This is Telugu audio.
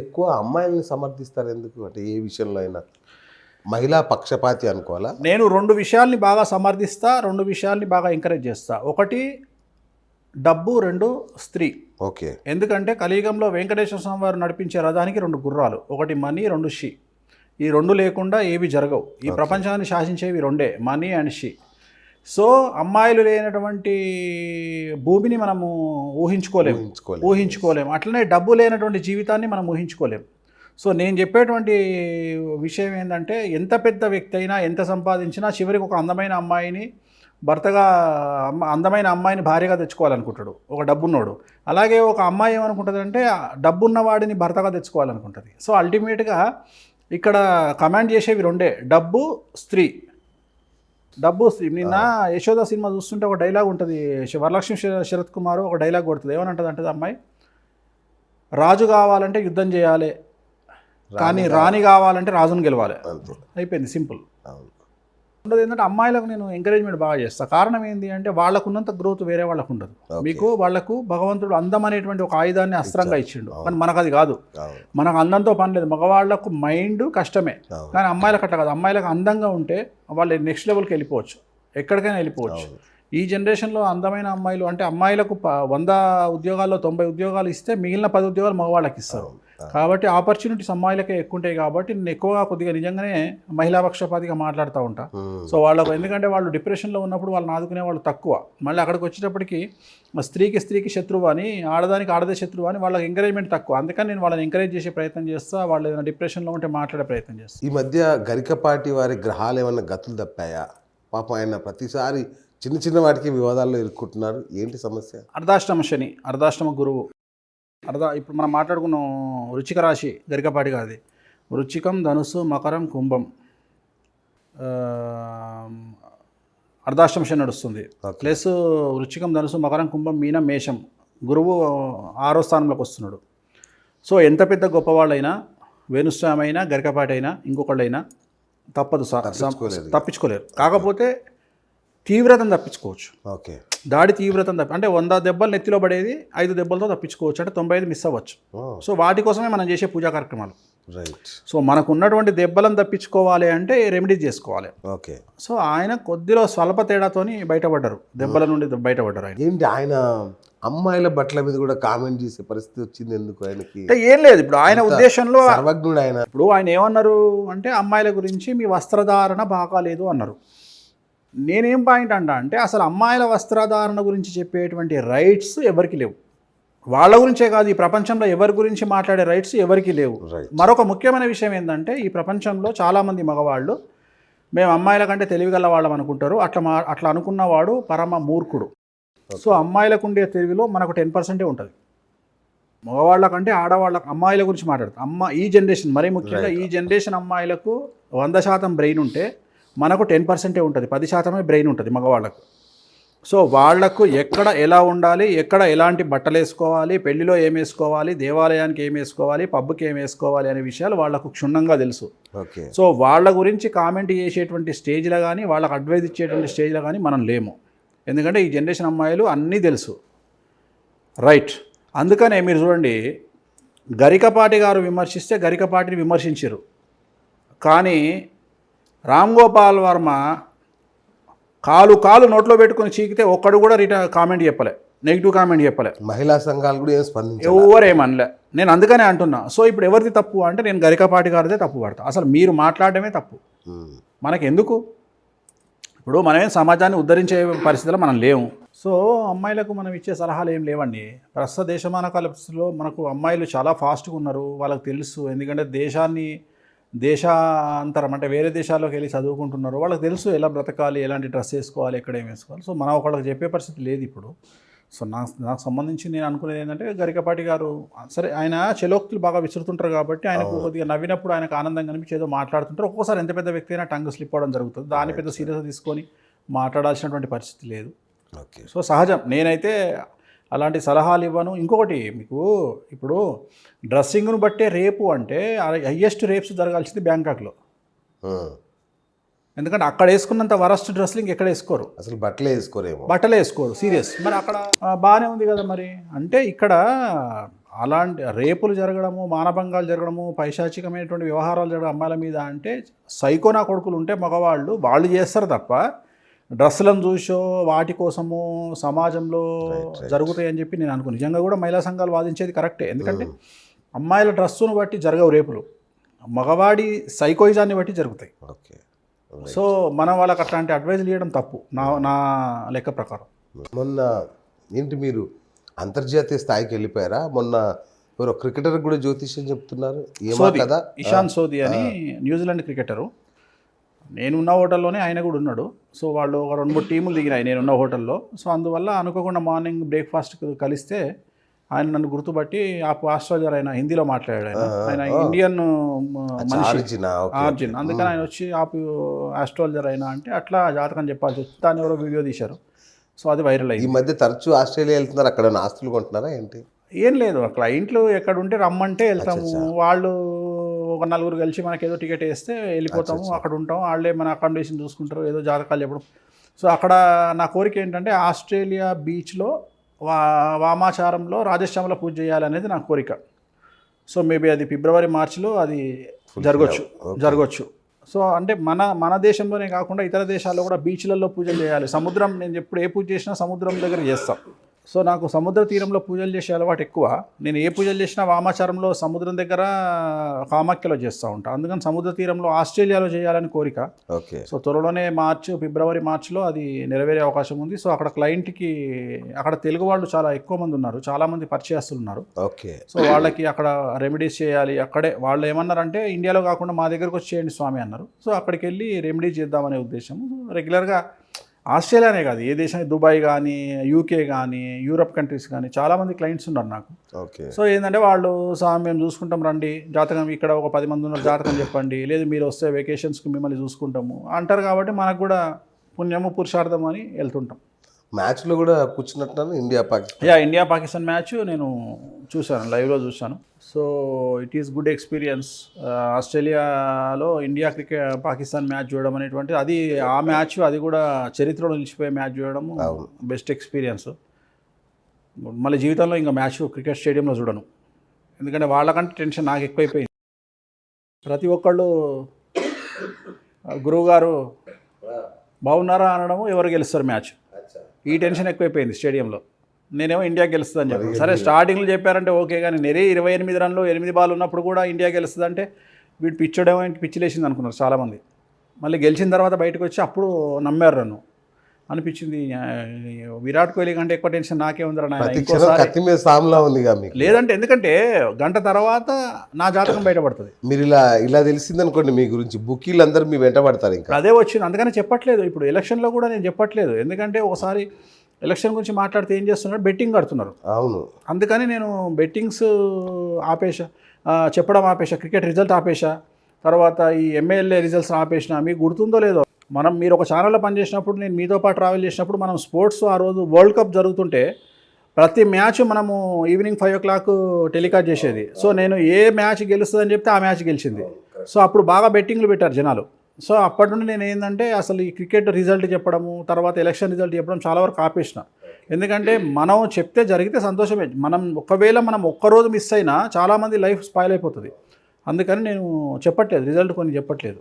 ఎక్కువ అమ్మాయిల్ని సమర్థిస్తారు ఎందుకు? అంటే ఏ విషయంలో అయినా. మహిళా పక్షపాతి అనుకోవాలా? నేను రెండు విషయాల్ని బాగా సమర్థిస్తా రెండు విషయాల్ని బాగా ఎంకరేజ్ చేస్తా. ఒకటి డబ్బు రెండు స్త్రీ. ఓకే. ఎందుకంటే కలియుగంలో వెంకటేశ్వర స్వామి వారు నడిపించే రథానికి రెండు గుర్రాలు. ఒకటి మనీ రెండు షీ. ఈ రెండు లేకుండా ఏవి జరగవు. ఈ ప్రపంచాన్ని శాసించేవి రెండే మనీ అండ్ షీ. సో అమ్మాయిలు లేనటువంటి భూమిని మనము ఊహించుకోలేము. ఊహించుకోలేము. అట్లనే డబ్బు లేనటువంటి జీవితాన్ని మనం ఊహించుకోలేము. సో నేను చెప్పేటువంటి విషయం ఏంటంటే ఎంత పెద్ద వ్యక్తి అయినా ఎంత సంపాదించినా చివరికి ఒక అందమైన అమ్మాయిని భర్తగా అమ్మ అందమైన అమ్మాయిని భార్యగా తెచ్చుకోవాలనుకుంటాడు. ఒక డబ్బున్నోడు. అలాగే ఒక అమ్మాయి ఏమనుకుంటుంది అంటే డబ్బున్న వాడిని భర్తగా తెచ్చుకోవాలనుకుంటుంది. సో అల్టిమేట్గా ఇక్కడ కమాండ్ చేసేవి రెండే. డబ్బు స్త్రీ. డబ్బు స్త్రీ నిన్న యశోద సినిమా చూస్తుంటే ఒక డైలాగ్ ఉంటుంది. వరలక్ష్మి శరత్ కుమార్ ఒక డైలాగ్ కొడుతుంది. ఏమనంటది అంటే అమ్మాయి? రాజు కావాలంటే యుద్ధం చేయాలి. కానీ రాణి కావాలంటే రాజును గెలవాలి. అయిపోయింది. సింపుల్. ఉండదు. ఏంటంటే అమ్మాయిలకు నేను ఎంకరేజ్మెంట్ బాగా చేస్తాను కారణం ఏంటి అంటే వాళ్ళకు ఉన్నంత గ్రోత్ వేరే వాళ్ళకు ఉండదు. మీకు వాళ్ళకు భగవంతుడు అందం అనేటువంటి ఒక ఆయుధాన్ని అస్త్రంగా ఇచ్చిండు. కానీ మనకు అది కాదు మనకు అందంతో పని లేదు. మగవాళ్ళకు మైండ్ కష్టమే. కానీ అమ్మాయిలకు అట్లా కాదు. అమ్మాయిలకు అందంగా ఉంటే వాళ్ళు నెక్స్ట్ లెవెల్కి వెళ్ళిపోవచ్చు. ఎక్కడికైనా వెళ్ళిపోవచ్చు. ఈ జనరేషన్లో అందమైన అమ్మాయిలు అంటే అమ్మాయిలకు వంద ఉద్యోగాల్లో తొంభై ఉద్యోగాలు ఇస్తే మిగిలిన పది ఉద్యోగాలు మగవాళ్ళకి ఇస్తారు. కాబట్టి ఆపర్చునిటీస్ అమ్మాయిలకే ఎక్కువ ఉంటాయి కాబట్టి నేను ఎక్కువగా కొద్దిగా నిజంగానే మహిళా పక్షపాతిగా మాట్లాడుతూ ఉంటా. సో వాళ్ళకు ఎందుకంటే వాళ్ళు డిప్రెషన్లో ఉన్నప్పుడు వాళ్ళని ఆదుకునే వాళ్ళు తక్కువ. మళ్ళీ అక్కడికి వచ్చేటప్పటికి స్త్రీకి స్త్రీకి శత్రువు అని ఆడదానికి ఆడదే శత్రువు అని వాళ్ళకి ఎంకరేజ్మెంట్ తక్కువ. అందుకని నేను వాళ్ళని ఎంకరేజ్ చేసే ప్రయత్నం చేస్తా వాళ్ళు ఏదైనా డిప్రెషన్లో ఉంటే మాట్లాడే ప్రయత్నం చేస్తాను ఈ మధ్య గరికపాటి వారి గ్రహాలు ఏమైనా గతులు తప్పాయా? పాపం ఆయన ప్రతిసారి చిన్న చిన్న వాటికి వివాదాల్లో ఇరుక్కుంటున్నారు. ఏంటి సమస్య? అర్ధాష్టమ శని అర్ధాష్టమ గురువు. అర్ధ ఇప్పుడు మనం మాట్లాడుకున్నాం వృచ్చిక రాశి గరికపాటి కాదు వృచ్చికం ధనుసు మకరం కుంభం. శని నడుస్తుంది. ప్లస్ వృచ్చికం ధనుసు మకరం కుంభం మీనం మేషం. గురువు ఆరో స్థానంలోకి వస్తున్నాడు. సో ఎంత పెద్ద గొప్పవాళ్ళైనా వేణుస్వామి అయినా గరికపాటి అయినా ఇంకొకళ్ళైనా తప్పదు సా- తప్పించుకోలేరు. తప్పించుకోలేరు. కాకపోతే తీవ్రతను తప్పించుకోవచ్చు. ఓకే. దాడి తీవ్రతను తప్పి అంటే వంద దెబ్బలు నెత్తిలో పడేది ఐదు దెబ్బలతో తప్పించుకోవచ్చు. అంటే తొంభై ఐదు మిస్ అవ్వచ్చు. సో వాటి కోసమే మనం చేసే పూజా కార్యక్రమాలు. రైట్. సో మనకు ఉన్నటువంటి దెబ్బలను తప్పించుకోవాలి అంటే రెమెడీస్ చేసుకోవాలి. ఓకే. సో ఆయన కొద్దిలో స్వల్ప తేడాతోని బయటపడ్డారు. దెబ్బల నుండి బయటపడ్డారు ఆయన. ఏంటి ఆయన అమ్మాయిల బట్టల మీద కూడా కామెంట్ చేసే పరిస్థితి వచ్చింది ఎందుకు ఆయనకి? అంటే ఏం లేదు ఇప్పుడు ఆయన ఉద్దేశంలో సర్వజ్ఞుడు ఆయన. ఇప్పుడు ఆయన ఏమన్నారు అంటే అమ్మాయిల గురించి మీ వస్త్రధారణ బాగాలేదు అన్నారు. నేనేం పాయింట్ అంటా అంటే అసలు అమ్మాయిల వస్త్రధారణ గురించి చెప్పేటువంటి రైట్స్ ఎవరికి లేవు. వాళ్ళ గురించే కాదు ఈ ప్రపంచంలో ఎవరి గురించి మాట్లాడే రైట్స్ ఎవరికి లేవు. మరొక ముఖ్యమైన విషయం ఏంటంటే ఈ ప్రపంచంలో చాలామంది మగవాళ్ళు మేము అమ్మాయిల కంటే తెలివిగల వాళ్ళం అనుకుంటారు. అట్లా మా అట్లా అనుకున్నవాడు పరమ మూర్ఖుడు. సో అమ్మాయిలకు ఉండే తెలివిలో మనకు టెన్ పర్సెంటే ఉంటుంది. మగవాళ్ళ కంటే ఆడవాళ్ళ అమ్మాయిల గురించి మాట్లాడుతాం. అమ్మ ఈ జనరేషన్ మరీ ముఖ్యంగా ఈ జనరేషన్ అమ్మాయిలకు వంద శాతం బ్రెయిన్ ఉంటే మనకు టెన్ పర్సెంటే ఉంటుంది పది శాతమే బ్రెయిన్ ఉంటుంది మగవాళ్ళకు. సో వాళ్ళకు ఎక్కడ ఎలా ఉండాలి ఎక్కడ ఎలాంటి బట్టలు వేసుకోవాలి పెళ్ళిలో ఏం వేసుకోవాలి దేవాలయానికి ఏం వేసుకోవాలి పబ్కి ఏం వేసుకోవాలి అనే విషయాలు వాళ్ళకు క్షుణ్ణంగా తెలుసు. ఓకే. సో వాళ్ళ గురించి కామెంట్ చేసేటువంటి స్టేజ్లో కానీ వాళ్ళకి అడ్వైజ్ ఇచ్చేటువంటి స్టేజ్లో కానీ మనం లేము. ఎందుకంటే ఈ జనరేషన్ అమ్మాయిలు అన్నీ తెలుసు. రైట్. అందుకనే మీరు చూడండి గరికపాటి గారు విమర్శిస్తే గరికపాటిని విమర్శించారు కానీ రామ్ గోపాల్ వర్మ కాలు కాలు నోట్లో పెట్టుకుని చీకితే ఒక్కడు కూడా రిటర్న్ కామెంట్ చెప్పలే నెగిటివ్ కామెంట్ చెప్పలే. మహిళా సంఘాలు కూడా ఏం స్పందించారు ఎవరు ఏమనలే. నేను అందుకనే అంటున్నా. సో ఇప్పుడు ఎవరిది తప్పు అంటే నేను గరికపాటి గారిదే తప్పు పడతా. అసలు మీరు మాట్లాడడమే తప్పు. మనకి ఎందుకు ఇప్పుడు మనమేం సమాజాన్ని ఉద్ధరించే పరిస్థితిలో మనం లేము. సో అమ్మాయిలకు మనం ఇచ్చే సలహాలు ఏం లేవండి. ప్రస్తుత దేశమాన కాలంలో మనకు అమ్మాయిలు చాలా ఫాస్ట్గా ఉన్నారు. వాళ్ళకి తెలుసు. ఎందుకంటే దేశాన్ని దేశాంతరం అంటే వేరే దేశాల్లోకి వెళ్ళి చదువుకుంటున్నారు వాళ్ళకి తెలుసు ఎలా బ్రతకాలి ఎలాంటి డ్రెస్ వేసుకోవాలి ఎక్కడ ఏం వేసుకోవాలి. సో మనం ఒకళ్ళకి చెప్పే పరిస్థితి లేదు ఇప్పుడు. సో నా నాకు సంబంధించి నేను అనుకునేది ఏంటంటే గరికపాటి గారు సరే ఆయన చెలోక్తులు బాగా విసురుతుంటారు కాబట్టి ఆయనకు కొద్దిగా నవ్వినప్పుడు ఆయనకు ఆనందం కనిపించి ఏదో మాట్లాడుతుంటారు. ఒక్కోసారి ఎంత పెద్ద వ్యక్తి అయినా టంగ్ స్లిప్ అవ్వడం జరుగుతుంది. దాన్ని పెద్ద సీరియస్గా తీసుకొని మాట్లాడాల్సినటువంటి పరిస్థితి లేదు. ఓకే. సో సహజం. నేనైతే అలాంటి సలహాలు ఇవ్వను. ఇంకొకటి మీకు ఇప్పుడు డ్రెస్సింగ్ను బట్టే రేపు అంటే హయ్యెస్ట్ రేప్స్ జరగాల్సింది బ్యాంకాక్లో. ఎందుకంటే అక్కడ వేసుకున్నంత వరస్ట్ డ్రెస్సులు ఇంకెక్కడ వేసుకోరు. అసలు బట్టలే వేసుకోరేమో. బట్టలు వేసుకోరు సీరియస్. మరి అక్కడ బాగానే ఉంది కదా మరి. అంటే ఇక్కడ అలాంటి రేపులు జరగడము మానభంగాలు జరగడము పైశాచికమైనటువంటి వ్యవహారాలు జరగడం అమ్మాయిల మీద అంటే సైకోనా కొడుకులు ఉంటే మగవాళ్ళు వాళ్ళు చేస్తారు తప్ప డ్రెస్సులను చూసో వాటి కోసము సమాజంలో జరుగుతాయని చెప్పి నేను అనుకున్నాను నిజంగా కూడా మహిళా సంఘాలు వాదించేది కరెక్టే. ఎందుకంటే అమ్మాయిల డ్రెస్సును బట్టి జరగవు రేపులు. మగవాడి సైకోయిజాన్ని బట్టి జరుగుతాయి. ఓకే. సో మనం వాళ్ళకి అట్లాంటి అడ్వైజులు ఇవ్వడం తప్పు. నా నా లెక్క ప్రకారం. మొన్న ఏంటి మీరు అంతర్జాతీయ స్థాయికి వెళ్ళిపోయారా? మొన్న ఎవరో క్రికెటర్ కూడా జ్యోతిష్యం చెప్తున్నారు. ఏమో సోది. కదా? ఇషాన్ సోది అని న్యూజిలాండ్ క్రికెటరు. నేనున్న హోటల్లోనే ఆయన కూడా ఉన్నాడు. సో వాళ్ళు ఒక రెండు మూడు టీములు దిగినాయి నేనున్న హోటల్లో. సో అందువల్ల అనుకోకుండా మార్నింగ్ బ్రేక్ఫాస్ట్ కలిస్తే ఆయన నన్ను గుర్తుపట్టి ఆ ఆస్ట్రాలజర్ ఆయన హిందీలో మాట్లాడాడు ఆయన. ఆయన ఇండియన్ మనిషి. ఆరిజిన్ అందుకని ఆయన వచ్చి ఆపు ఆస్ట్రాలజర్ అయినా అంటే అట్లా జాతకం చెప్పాల్సి వచ్చి దాన్ని ఎవరో వీడియో తీశారు. సో అది వైరల్ ఈ అయింది. మధ్య తరచూ ఆస్ట్రేలియా వెళ్తున్నారు. అక్కడ ఉన్న ఆస్తులు కొంటున్నారా ఏంటి? ఏం లేదు. క్లయింట్లు ఎక్కడ ఉంటే రమ్మంటే వెళ్తాము. వాళ్ళు ఒక నలుగురు కలిసి మనకి ఏదో టికెట్ వేస్తే వెళ్ళిపోతాము అక్కడ ఉంటాం. వాళ్ళే మన అకామిడేషన్ చూసుకుంటారు ఏదో జాతకాలు చెప్పడం. సో అక్కడ నా కోరిక ఏంటంటే ఆస్ట్రేలియా బీచ్లో వా వామాచారంలో రాజశ్యామల పూజ చేయాలనేది నా కోరిక. సో మేబీ అది ఫిబ్రవరి మార్చిలో అది జరగచ్చు జరగచ్చు. సో అంటే మన మన దేశంలోనే కాకుండా ఇతర దేశాల్లో కూడా బీచ్లలో పూజలు చేయాలి. సముద్రం నేను ఎప్పుడు ఏ పూజ చేసినా సముద్రం దగ్గర చేస్తాం. సో నాకు సముద్ర తీరంలో పూజలు చేసే అలవాటు ఎక్కువ. నేను ఏ పూజలు చేసినా వామాచారంలో సముద్రం దగ్గర కామాఖ్యలో చేస్తూ ఉంటాను అందుకని సముద్ర తీరంలో ఆస్ట్రేలియాలో చేయాలని కోరిక. ఓకే. సో త్వరలోనే మార్చ్ ఫిబ్రవరి మార్చ్లో అది నెరవేరే అవకాశం ఉంది. సో అక్కడ క్లయింట్కి అక్కడ తెలుగు వాళ్ళు చాలా ఎక్కువ మంది ఉన్నారు. చాలామంది పరిచయస్తులు ఉన్నారు. ఓకే. సో వాళ్ళకి అక్కడ రెమెడీస్ చేయాలి. అక్కడే వాళ్ళు ఏమన్నారంటే ఇండియాలో కాకుండా మా దగ్గరకు వచ్చి చేయండి స్వామి అన్నారు. సో అక్కడికి వెళ్ళి రెమెడీస్ చేద్దామనే ఉద్దేశం రెగ్యులర్గా ఆస్ట్రేలియానే కాదు ఏ దేశం దుబాయ్ కానీ యూకే కానీ యూరప్ కంట్రీస్ కానీ చాలామంది క్లయింట్స్ ఉన్నారు నాకు. ఓకే. సో ఏంటంటే వాళ్ళు స్వామి మేము చూసుకుంటాం రండి జాతకం ఇక్కడ ఒక పది మంది ఉన్నారు జాతకం చెప్పండి లేదు మీరు వస్తే వెకేషన్స్కి మిమ్మల్ని చూసుకుంటాము అంటారు కాబట్టి మనకు కూడా పుణ్యము పురుషార్థం అని వెళ్తుంటాం. మ్యాచ్లో కూడా కూర్చున్నట్టున్నాను India Pakistan. Yeah India Pakistan match నేను చూశాను లైవ్లో చూశాను. So it is good experience ఆస్ట్రేలియాలో ఇండియా క్రికెట్ పాకిస్తాన్ మ్యాచ్ చూడడం అనేటువంటి అది ఆ మ్యాచ్ అది కూడా చరిత్రలో నిలిచిపోయే మ్యాచ్ చూడడం బెస్ట్ ఎక్స్పీరియన్స్ మళ్ళీ జీవితంలో ఇంకా మ్యాచ్ క్రికెట్ స్టేడియంలో చూడను. ఎందుకంటే వాళ్ళకంటే టెన్షన్ నాకు ఎక్కువైపోయింది. ప్రతి ఒక్కళ్ళు గురువు గారు బాగున్నారా అనడము ఎవరు గెలుస్తారు మ్యాచ్? ఈ టెన్షన్ ఎక్కువైపోయింది స్టేడియంలో. నేనేమో ఇండియా గెలుస్తుంది అని చెప్పాను సరే స్టార్టింగ్లో చెప్పారంటే ఓకే కానీ నేనే ఇరవై ఎనిమిది రన్లు ఎనిమిది బాల్ ఉన్నప్పుడు కూడా ఇండియా గెలుస్తుంది అంటే వీడు పిచ్చడేమో పిచ్చిలేసింది అనుకున్నారు చాలామంది. మళ్ళీ గెలిచిన తర్వాత బయటకు వచ్చి అప్పుడు నమ్మారు నన్ను. అనిపించింది. విరాట్ కోహ్లీ కంటే ఎక్కువ టెన్షన్ నాకే ఉందిరా మీకు. లేదంటే ఎందుకంటే గంట తర్వాత నా జాతకం బయటపడుతుంది. మీరు ఇలా ఇలా తెలిసిందనుకోండి మీ గురించి బుకీలు అందరూ మీ వెంట పడతారు ఇంకా. అదే వచ్చింది. అందుకని చెప్పట్లేదు. ఇప్పుడు ఎలక్షన్లో కూడా నేను చెప్పట్లేదు. ఎందుకంటే ఒకసారి ఎలక్షన్ గురించి మాట్లాడితే ఏం చేస్తున్నారు? బెట్టింగ్ కడుతున్నారు. అవును. అందుకని నేను బెట్టింగ్స్ ఆపేసా ఆ, చెప్పడం ఆపేసా క్రికెట్ రిజల్ట్ ఆపేసా తర్వాత ఈ ఎమ్మెల్యే రిజల్ట్స్ ఆపేసిన మీకు గుర్తుందో లేదో మనం మీరు ఒక ఛానల్లో పనిచేసినప్పుడు నేను మీతో పాటు ట్రావెల్ చేసినప్పుడు మనం స్పోర్ట్స్ ఆ రోజు వరల్డ్ కప్ జరుగుతుంటే ప్రతి మ్యాచ్ మనము evening five o'clock telecast చేసేది. సో నేను ఏ మ్యాచ్ గెలుస్తుందని చెప్తే ఆ మ్యాచ్ గెలిచింది. సో అప్పుడు బాగా బెట్టింగ్లు పెట్టారు జనాలు. సో అప్పటి నుండి నేను ఏంటంటే అసలు ఈ క్రికెట్ రిజల్ట్ చెప్పడము తర్వాత ఎలక్షన్ రిజల్ట్ చెప్పడం చాలా వరకు ఆపేసిన. ఎందుకంటే మనం చెప్తే జరిగితే సంతోషమే. మనం ఒకవేళ మనం ఒక్కరోజు మిస్ అయినా చాలామంది లైఫ్ స్పాయిల్ అయిపోతుంది. అందుకని నేను చెప్పట్లేదు రిజల్ట్ కొన్ని చెప్పట్లేదు.